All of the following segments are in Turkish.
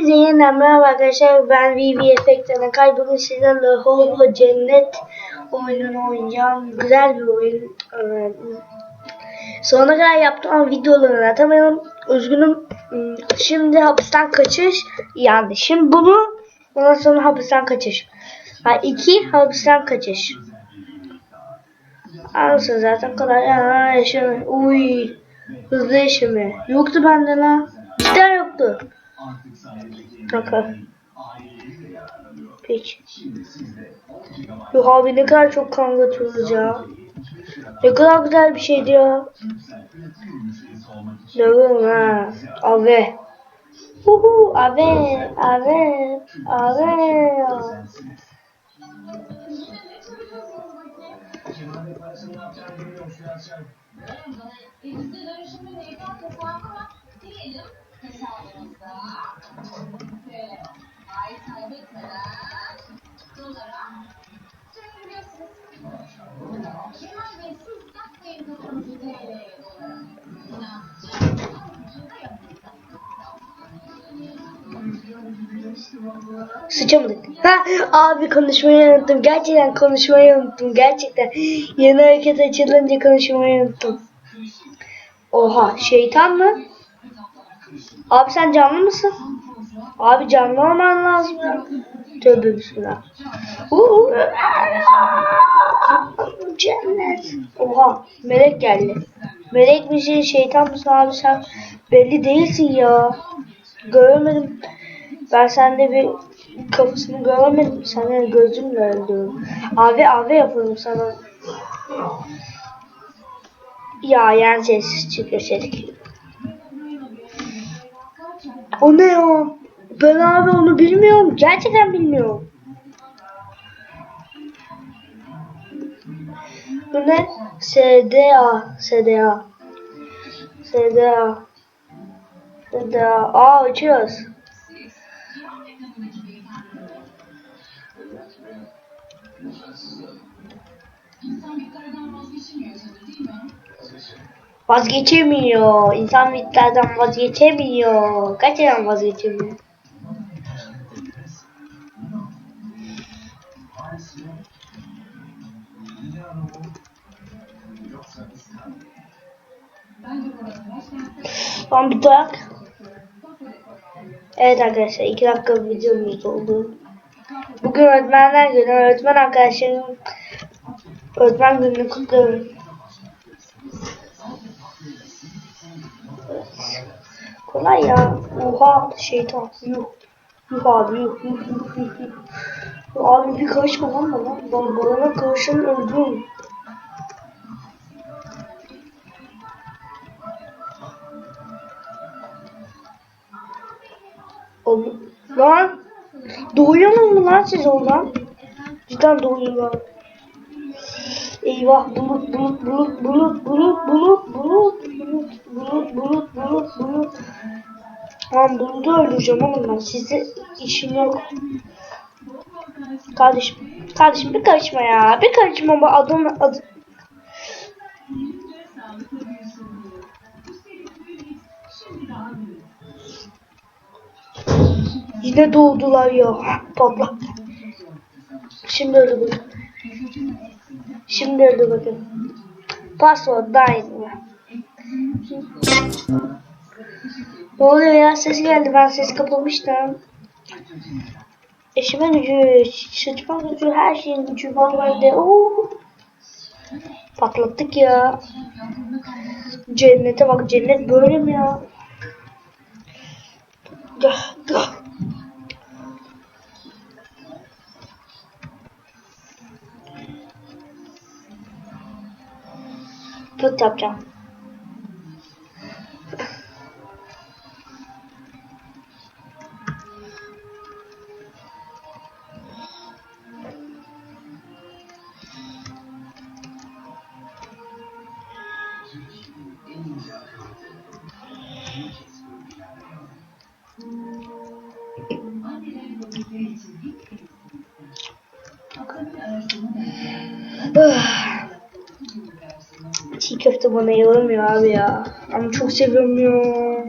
Hepinize yeniden merhaba arkadaşlar. Ben VV Efekt'ten kaybının sizlerle Hobo Cennet oyununu oynayacağım. Güzel bir oyun. Ee, Sonuna kadar yaptığım videolarını atamayalım. Üzgünüm. Şimdi hapisten kaçış. Yani şimdi bunu ondan sonra hapisten kaçış. Ha, iki hapisten kaçış. Anlasın zaten kolay. Aa, yaşamı. Uy. Hızlı yaşamı. Yoktu bende lan. Cidden yoktu. Bakın. Peki. Yok abi ne kadar çok kan götürürüz ya. Ne kadar güzel bir şeydi ya. Dövüm ha. Ave. Uhu ave. Ave. Ave. Sıçamadık. Ha, abi konuşmayı unuttum. Gerçekten konuşmayı unuttum. Gerçekten. Yeni hareket açılınca konuşmayı unuttum. Oha şeytan mı? Abi sen canlı mısın? Abi canlı olman lazım. Tövbe bismillah. Uuu. Cennet. Oha melek geldi. Melek misin şeytan mısın abi sen belli değilsin ya. Göremedim. Ben sende bir kafasını göremedim. Sana gözümle öldüm. Abi abi yapalım sana. Ya yani sessiz çıkıyor sedik. O ne ya? Ben abi onu bilmiyorum. Gerçekten bilmiyorum. Bu ne? SDA. SDA. SDA. SDA. Aa açıyoruz. Vazgeçemiyor. İnsan bitlerden vazgeçemiyor. Gerçekten vazgeçemiyor. Tamam bir dayak. Evet arkadaşlar iki dakika videomuz oldu. Bugün öğretmenler günü. Öğretmen arkadaşlarım öğretmen gününü kutluyorum. Kolay ya. Oha şeytan. Yuh. Yuh abi yuh. Yuh yuh yuh. yuh. Abi bir karışma lan bana. Ben bana karışan öldüm. Oğlum, Lan. Doğuyor mu lan siz oradan? Cidden doğuyorlar. Eyvah bulut bulut bulut bulut bulut bulut bulut bulut bulut bulut bulut bulut Lan bulutu öldüreceğim oğlum ben size işim yok. Kardeşim kardeşim bir karışma ya bir karışma bu adam adı Yine doğdular ya patla. Şimdi öldü bakın. Şimdi öldü bakın. Password dahil. Ne oluyor ya? Ses geldi. Ben ses kapamıştım. Eşime gücü, sıçma gücü, her şeyin gücü var bende. Oo. Patlattık ya. Cennete bak. Cennet böyle mi ya? 뜨거. 벽 잡자. Bana yaramıyor abi ya. Ama çok seviyorum ya.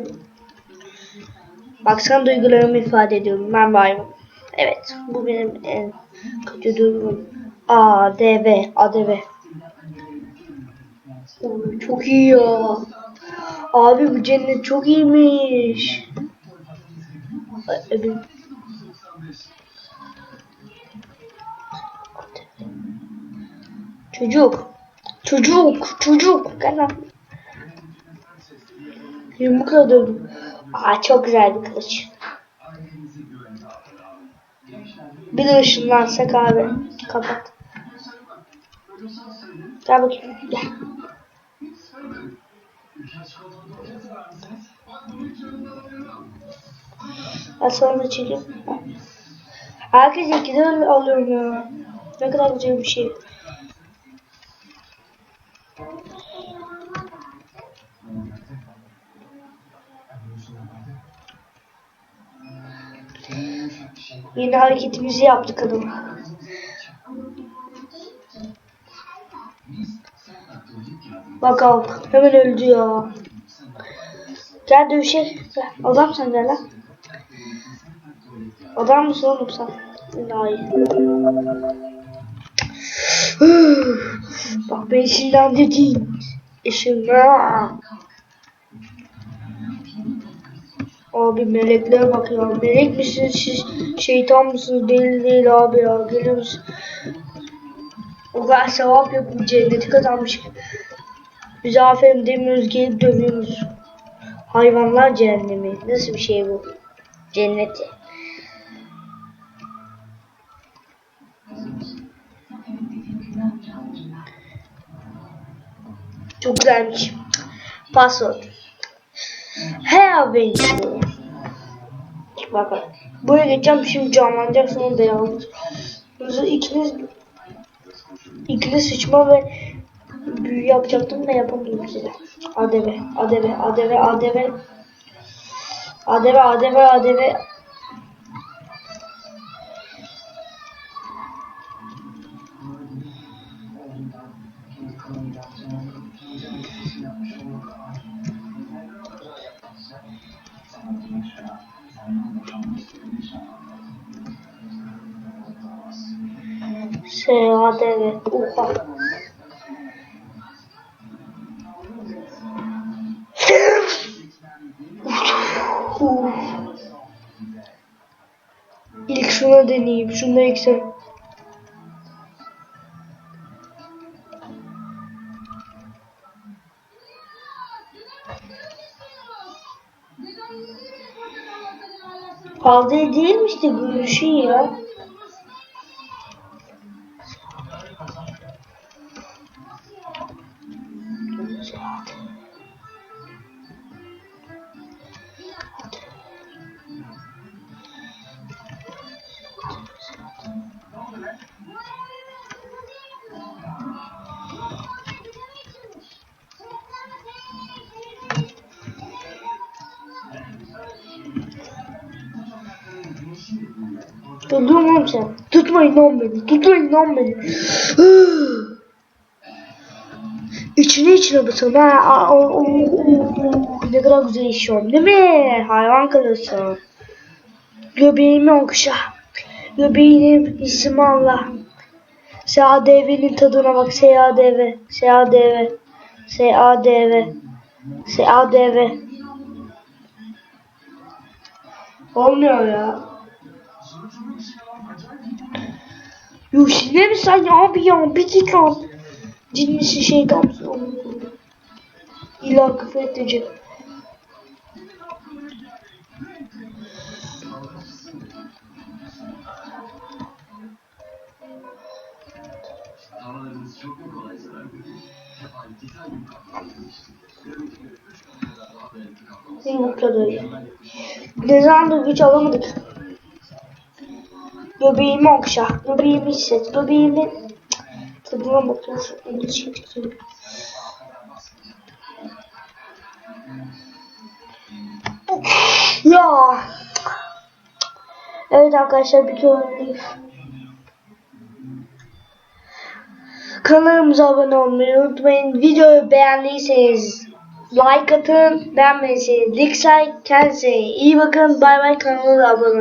Baksana duygularımı ifade ediyorum. Ben bayım. Evet. Bu benim en kötü duygum. ADV. ADV. Oo, çok iyi ya. Abi bu cennet çok iyiymiş. Çocuk. Çocuk. Çocuk. Gel lan. Yumrukla dövdüm. Aa çok güzel bir kılıç. Bir de ışınlansak abi. Kapat. Gel bakayım. Gel. Ben sana da çekeyim. Herkes ikiden alıyorum ya. Ne kadar güzel bir şey. Yeni hareketimizi yaptık adam. Bak al. Hemen öldü ya. Gel dövüşe. Adam sen gel lan. Adam mısın oğlum sen? Hayır. Bak beni sinirlendirdin. Işınla. Abi meleklere bak ya. Melek misiniz siz? Şeytan mısınız? Değil değil abi ya. Gelir misin? O kadar sevap yapıp cenneti kazanmış. Biz aferin demiyoruz gelip dövüyoruz. Hayvanlar cehennemi. Nasıl bir şey bu? Cenneti. Çok güzelmiş. Password. Hey abi. Bak bak. Buraya geçeceğim şimdi canlanacak sonra da yalnız. Yoksa ikiniz ikili sıçma ve büyü yapacaktım da yapamadım size. ADV, ADV, ADV, ADV. ADV, ADV, ADV. Şey, ADV. Oha. İlk şuna deneyeyim. Şunda yüksel. Palde değilmiş de gülüşü ya. Dur oğlum sen. Tutmayın lan beni. Tutmayın lan beni. içine içine basın ha. Ne kadar güzel işiyorum değil mi? Hayvan kılısı. Göbeğimi okşa. Göbeğinin ismi Allah. SADV'nin tadına bak. SADV. SADV. SADV. SADV. Olmuyor ya. Yuh ne mi sen ya abi ya bir git lan. Cin misin şeytan mısın? Küfür edecek. Havalarınız çok mu kolay zarar görüyor? Yapay titanyum Göbeğimi okşa. Göbeğimi hisset. Göbeğimi tadına bakıyorsun. Elini çekiyorum. Ya. Evet arkadaşlar bir öğrendik. Kanalımıza abone olmayı unutmayın. Videoyu beğendiyseniz like atın, beğenmeyi, dislike, kendinize iyi bakın, bay bay kanalına da abone olun.